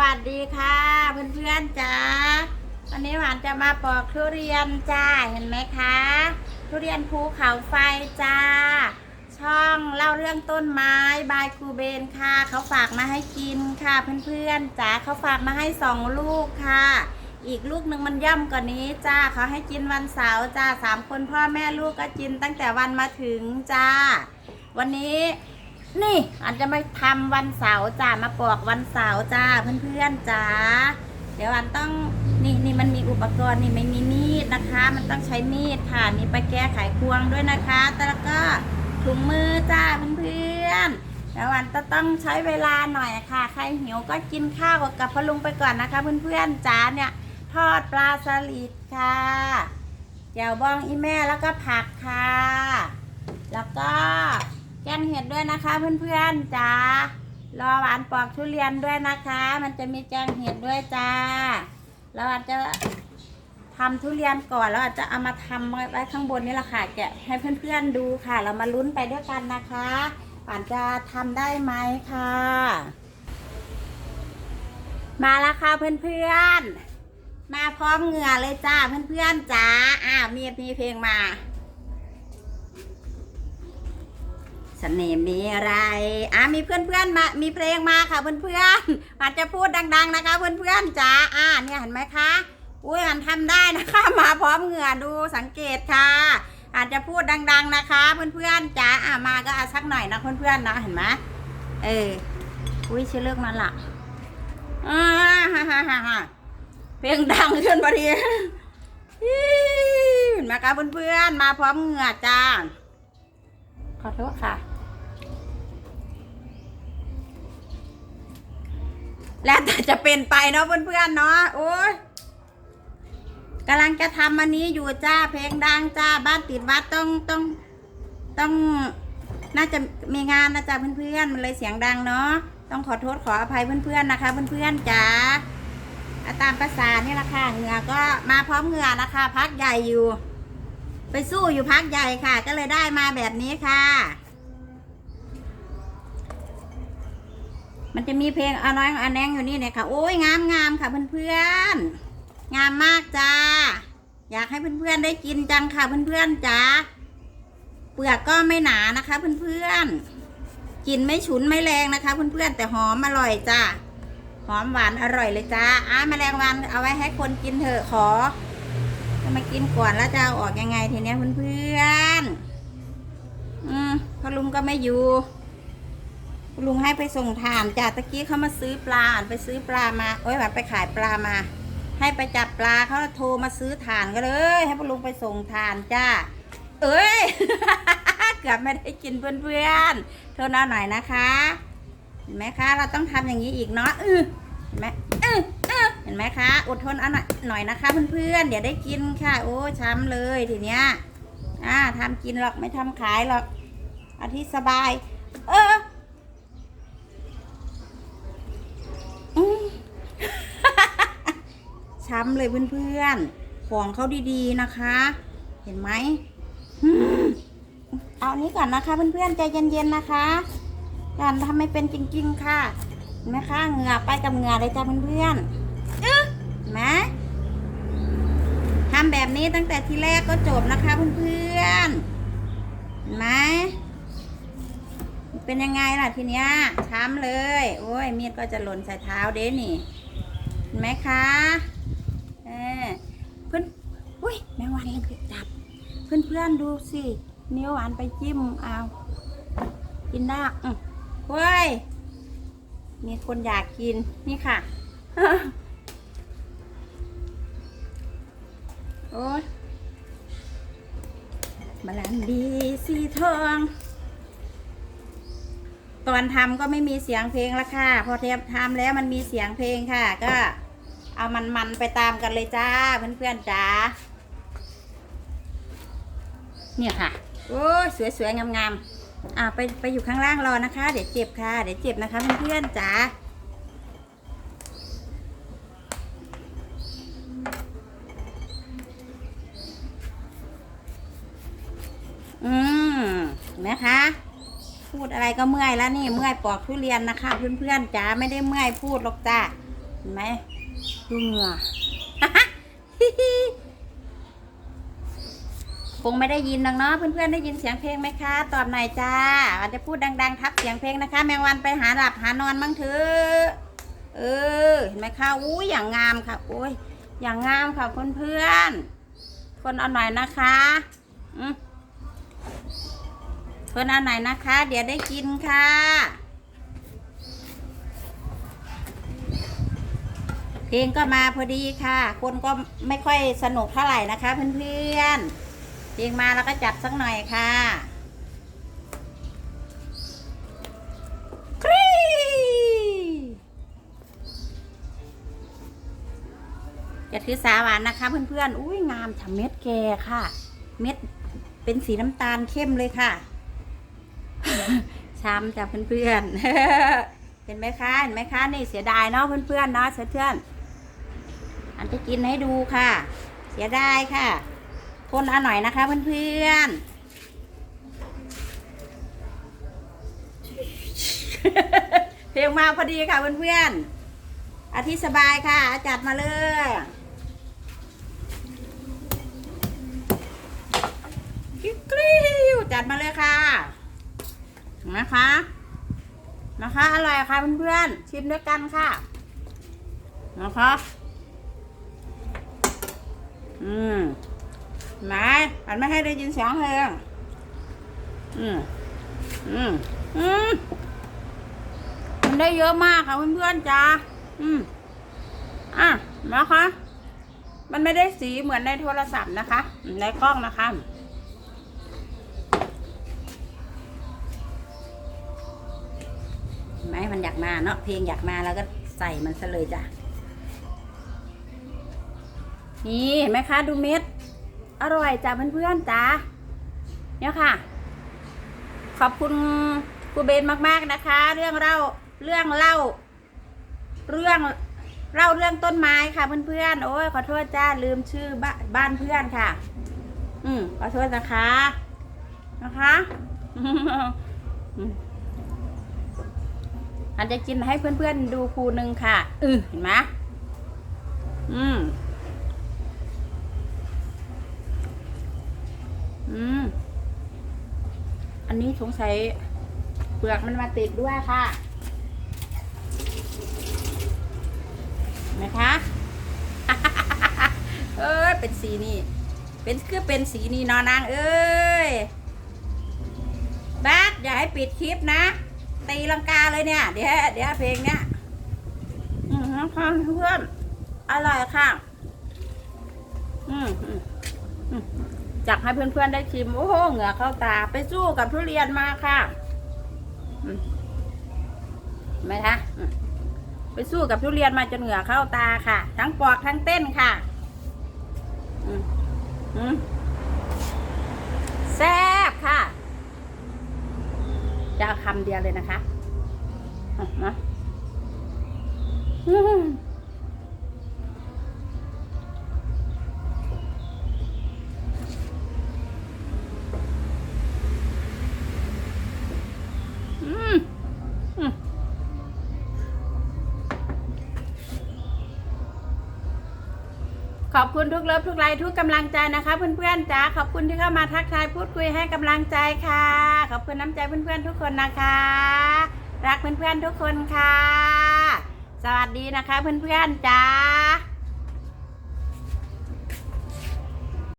วัสดีค่ะเพื่อนๆจ้าวันนี้หวานจะมาปอกทุเรียนจ้าเห็นไหมคะทุเรียนภูเขาไฟจ้า ช่องเล่าเรื่องต้นไม้บายครูเบนค่ะเขาฝากมาให้กินค่ะเพื่อนๆจ้าเขาฝากมาให้สองลูกค่ะ อีกลูกหนึ่งมันย่ำกว่านี้จ้าเขาให้กินวันเสาร์จ้าสามคนพ่อแม่ลูกก็กินตั้งแต่วันมาถึงจ้า วันนี้ นี่อันจะมาทำวันเสาร์จ้ามาปอกวันเสาร์จ้าเพื่อนๆจ้าเดี๋ยวอันต้องนี่นี่มันมีอุปกรณ์นี่ไม่มีมีดนะคะ มันต้องใช้มีดค่ะนี่ไปแก้ไขควงด้วยนะคะแต่แล้วก็ถุงมือจ้าเพื่อนๆแล้วอันจะต้องใช้เวลาหน่อยค่ะ ใครหิวก็กินข้าวกับพลุงไปก่อนนะคะ เพื่อนๆจ้าเนี่ยทอดปลาสลิดค่ะแจ่วบองอีแม่แล้วก็ผักค่ะ แล้วก็ แกงเห็ดด้วยนะคะเพื่อนๆจ้ารอหวานปอกทุเรียนด้วยนะคะ มันจะมีแกงเห็ดด้วยจ้าแล้วอาจจะทำทุเรียนก่อนแล้วอาจจะเอามาทำไว้ข้างบนนี่แหละค่ะแกะให้เพื่อนๆดูค่ะ เรามาลุ้นไปด้วยกันนะคะหวานจะทำได้ไหมค่ะ มาแล้วค่ะเพื่อนๆมาพร้อมเหงื่อเลยจ้าเพื่อนๆจ้าอ้าวมีมีเพลงมา สน่ห์มีอะไรอะมีเพื่อนๆมา มีเพลงมาค่ะเพื่อนๆอนอาจจะพูดดัง ๆ นะคะเพื่อนๆจ๋าอ่าเนี่ยเห็นไหมคะอุ้ยมันทำได้นะคะ มาพร้อมเหงื่อดูสังเกตค่ะ อาจจะพูดดัง ๆนะคะ เพื่อนๆจ๋าอ่ามาก็อาสักหน่อยนะเพื่อนๆนะเห็นไหมเอออุ้ยชื่อเลือกมันละอ่าฮ่าฮ่าฮ่าเพลงดังขึ้นพอดีเห็นไหมคะเพื่อนๆมาพร้อมเหงื่อจ้าขอโทษค่ะ แล้วแต่จะเป็นไปเนาะเพื่อนๆเนาะโอ้ยกำลังจะทำอันนี้อยู่จ้าเพลงดังจ้าบ้านติดวัดต้องต้องต้องน่าจะมีงานนะจ๊ะเพื่อนๆมันเลยเสียงดังเนาะต้องขอโทษขออภัยเพื่อนๆนะคะ เพื่อนๆจ๋าตามภาษานี่แหละค่ะเหงื่อก็มาพร้อมเหงื่อนะคะ พักใหญ่อยู่ ไปสู้อยู่พักใหญ่ค่ะ ก็เลยได้มาแบบนี้ค่ะ มันจะมีเพลงอาน้อยอาแนงอยู่นี่เนี่ยค่ะ โอ้ยงามงามค่ะเพื่อนๆงามมากจ้า อยากให้เพื่อนๆได้กินจังค่ะเพื่อนๆจ้าเปลือกก็ไม่หนานะคะเพื่อนๆกินไม่ฉุนไม่แรงนะคะเพื่อนๆแต่หอมอร่อยจ้าหอมหวานอร่อยเลยจ้าอ้าแมลงวันเอาไว้ให้คนกินเถอะขอจะมากินก่อนแล้วจะเอาออกยังไงทีเนี้ยเพื่อนๆอืมพ่อลุงก็ไม่อยู่ ลุงให้ไปส่งถ่านจ้ะตะกี้เขามาซื้อปลาไปซื้อปลามาโอ้ยไปขายปลามา ให้ไปจับปลาเขาโทรมาซื้อถ่านก็เลย ให้พลุงไปส่งถ่านจ้า เอ้ยเกือบไม่ได้กินเพื่อนๆโทษเอาหน่อยนะคะเห็นไหมคะ เราต้องทำอย่างนี้อีกเนาะอือเห็นไหมอืออือเห็นไหมคะ อดทนเอาหน่อยหน่อยนะคะเพื่อนๆเดี๋ยวได้กินค่ะ โอ้ช้ำเลยทีเนี้ยอ่าทำกินหรอกไม่ทำขายหรอกเอาที่สบาย เออ ช้ำเลยเพื่อนๆ ของเขาดีๆนะคะ เห็นไหมเอาอันนี้ก่อนนะคะเพื่อนๆ ใจเย็นๆนะคะ การทำไม่เป็นจริงๆค่ะเห็นไหมคะเหงื่อไปกับเหงื่อเลยจ้าเพื่อนๆอึ๊ะเห็นไหมทำแบบนี้ตั้งแต่ทีแรกก็จบนะคะเพื่อนๆเห็นไหมเป็นยังไงล่ะทีเนี้ยช้ำเลย โอ้ยมีดก็จะหล่นใส่เท้าเด้นี่เห็นไหมคะ ออเพื่อนอุ้ยแมงวันเลยจับ เพื่อนๆดูสินิ้วหวานไปจิ้มเอากินได้อืมเฮ้ยมีคนอยากกินนี่ค่ะโอ้ยมะลันดีสีทอง ตอนทำก็ไม่มีเสียงเพลงละค่ะ พอเทมทำแล้วมันมีเสียงเพลงค่ะ ก็ เอามันมันไปตามกันเลยจ้าเพื่อนๆจ้าเนี่ยค่ะโอ้ยสวยๆงามๆอ่าไปไปอยู่ข้างล่างรอนะคะ เดี๋ยวเจ็บค่ะ เดี๋ยวเจ็บนะคะเพื่อนๆจ๋าอืมเห็นไหมคะ พูดอะไรก็เมื่อยแล้วนี่เมื่อยปอกทุเรียนนะคะ เพื่อนๆจ๋าไม่ได้เมื่อยพูดหรอกจ้าเห็นไหม ดูเหงื่อคงไม่ได้ยินหรอกเนาะเพื่อนๆได้ยินเสียงเพลงไหมคะ ตอบหน่อยจ้าอาจจะพูดดัง ๆ ทับเสียงเพลงนะคะ แมงวันไปหาหลับหานอนบ้างเถอะเออเห็นไหมคะอู้ยอย่างงามค่ะโอ้ยอย่างงามค่ะเพื่อนๆคนเอาหน่อยนะคะอืมคนเอาหน่อยนะคะ เดี๋ยวได้กินค่ะ เพลงก็มาพอดีค่ะ คนก็ไม่ค่อยสนุกเท่าไหร่นะคะ เพื่อนๆ เพลงมาแล้วก็จัดสักหน่อยค่ะกรี๊ดอย่าถือสาหวานนะคะ เพื่อนๆ อุ้ยงามฉ่ำเม็ดแกค่ะ เม็ดเป็นสีน้ำตาลเข้มเลยค่ะช้ำจากเพื่อนๆ เห็นไหมคะ เห็นไหมคะ นี่เสียดายเนาะเพื่อนๆเนาะเพื่อนๆ อันจะกินให้ดูค่ะ เสียดายค่ะ คนอาหน่อยนะคะเพื่อนๆเพลงมาพอดีค่ะเพื่อนๆอาทิตย์สบายค่ะ จัดมาเลยกริ๊วจัดมาเลยค่ะ นะคะ นะคะ อร่อยค่ะเพื่อนๆชิมด้วยกันค่ะ นะคะ อืมไหนอันไม่ให้ได้ยินเสียงเพลงอืมอืมอืมมันได้เยอะมากค่ะเพื่อนๆจ้าอืมอะนะคะ มันไม่ได้สีเหมือนในโทรศัพท์นะคะ ในกล้องนะคะไหมมันอยากมาเนาะเพลงอยากมาแล้วก็ใส่มันซะเลยจ้ะ นี่เห็นไหมคะดูเม็ด อร่อยจ้ะเพื่อนๆจ้าเนี่ยค่ะ ขอบคุณครูเบนมากๆนะคะ เรื่องเล่าเรื่องเล่า เรื่องเล่าเรื่องต้นไม้ค่ะเพื่อนๆโอ้ยขอโทษจ้าลืมชื่อบ้านบ้านเพื่อนค่ะ อืมขอโทษนะคะนะคะอันจะกินให้เพื่อนๆดูครูหนึ่งค่ะ อือเห็นไหมอืม อืม อันนี้สงสัยเปลือกมันมาติดด้วยค่ะนไหมคะเอ้ยเป็นสีนี่ เป็นคือเป็นสีนี่นอนางเอ้ยบาสอย่าให้ปิดคลิปนะ ตีลังกาเลยเนี่ย เดี๋ยวเดี๋ยวเพลงเนี้ยอืมนะคะเพื่อนอร่อยค่ะ อืมอืมอืม จักให้เพื่อนๆได้ชิม โอ้โหเหงื่อเข้าตาไปสู้กับทุเรียนมาค่ะอืมเห็นไหมคะไปสู้กับทุเรียนมาจนเหงื่อเข้าตาค่ะ ทั้งปอกทั้งเต้นค่ะแซ่บค่ะ จะเอาคำเดียวเลยนะคะอะมาอืมอืมอืม ขอบคุณทุกเลิฟทุกไลค์ทุกกำลังใจนะคะเพื่อนๆจ้าขอบคุณที่เข้ามาทักทายพูดคุยให้กำลังใจค่ะ ขอบคุณน้ำใจเพื่อนๆทุกคนนะคะ รักเพื่อนๆทุกคนค่ะ สวัสดีนะคะเพื่อนๆจ้า